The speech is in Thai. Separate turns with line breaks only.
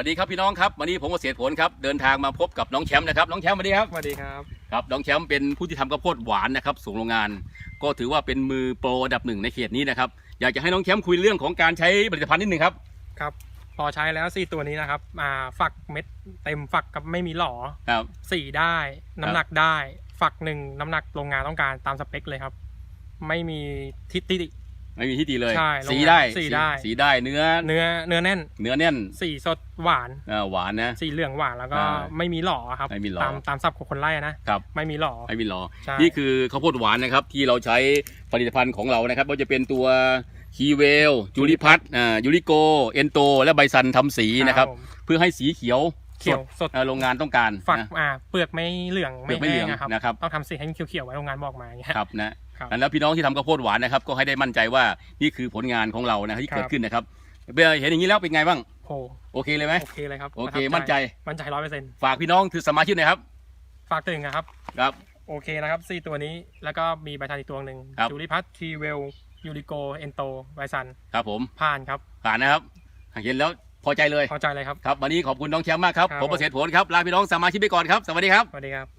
วัสดีครับพี่น้องครับวันนี้ผมเกษตรผลครับเดินทางมาพบกับน้องแชมป์นะครับน้องแชมป์สวัสดีครับ
สวัสดีครับ
ครับน้องแชมป์เป็นผู้ที่ทำข้าวโพดหวานนะครับส่งโรงงาน ก็ถือว่าเป็นมือโปรอันดับหนึ่งในเขตนี้นะครับอยากจะให้น้องแชมป์คุยเรื่องของการใช้ผลิตภัณฑ์นิดหนึ่งครับ
ครับพอใช้แล้วสี่ตัวนี้นะครับอ่าฝักเม็ดเต็มฝักกับไม่มีหล่อ
ครับ
สีได้น้ำหนักได้ฝักหนึ่งน้ำหนักโรงงานต้องการตามสเปคเลยครับ ไม่มีทิฏฐิ
ไม่มีที่ดีเลย
ใช่
สี
โรงงาน
ได้
สีได้
สีได้เนื้อ
เนื้อเนื้อแน่น
เนื้อแน่น
สีสดหวาน
อ่าหวานนะ
สีเหลืองหวานแล้วก็
อ่า
ไม่มีหล่อครับ
ไม่มีหล่อ
ตามตามศัพท์ของคนไร่นะครับไม่มีหล่อ
ไม่มีหรอ
ใช่
นี่คือข้าวโพดหวานนะครับที่เราใช้ผลิตภัณฑ์ของเรานะครับว่าจะเป็นตัวคีเวลจูริพัทอ่ายูริโกเอนโต และไบซันทำสีนะครับ
ผม
เพื่อให้สีเขียว
เขียว
สด
สด
อ่าโรงงานต้องการ
ฝัก
นะ
อ่าเปลือกไม่เหลือง
เปลือกไม่เหลือง
แห้ะครับ
นะครับ
ต้องทำสีให้มันเขียวๆไว้โรงงานบอกมาอย่างเงี้ย
ครับนะ ครับแล้วพี่น้องที่ทำข้าวโพดหวานนะครับ ก็ให้ได้มั่นใจว่านี่คือผลงานของเรานะที่
ครับ
เกิดขึ้นนะครับเห็นอย่างนี้แล้วเป็นไงบ้าง
โห
โอเคเลยไหม
โอเคเลยครับ
โอเค
ประทับ
มั่นใจ
มั่นใจร้อยเปอร์เซ็นต์
ฝากพี่น้องคือสมาชิกหน่อยครับ
ฝากถึงนะครับ
ครับ
โอเคนะครับสี่ตัวนี้แล้วก็มีใบทันอีกตัวหนึ่ง
ครับ
จูริพัททีเวลยูริโกเอนโตไวซัน
ครับผม
ผ่านครับ
ผ่านนะครับเห็นแล้วพอใจเลย
พอใจเลยครับ
ครับวันนี้ขอบคุณน้องแชมป์มากครับ
ครับ
ผมเกษตรผลครับลาพี่น้องสมาชิกไปก่อนครับสวัสดีครับ
สวัสดีครับ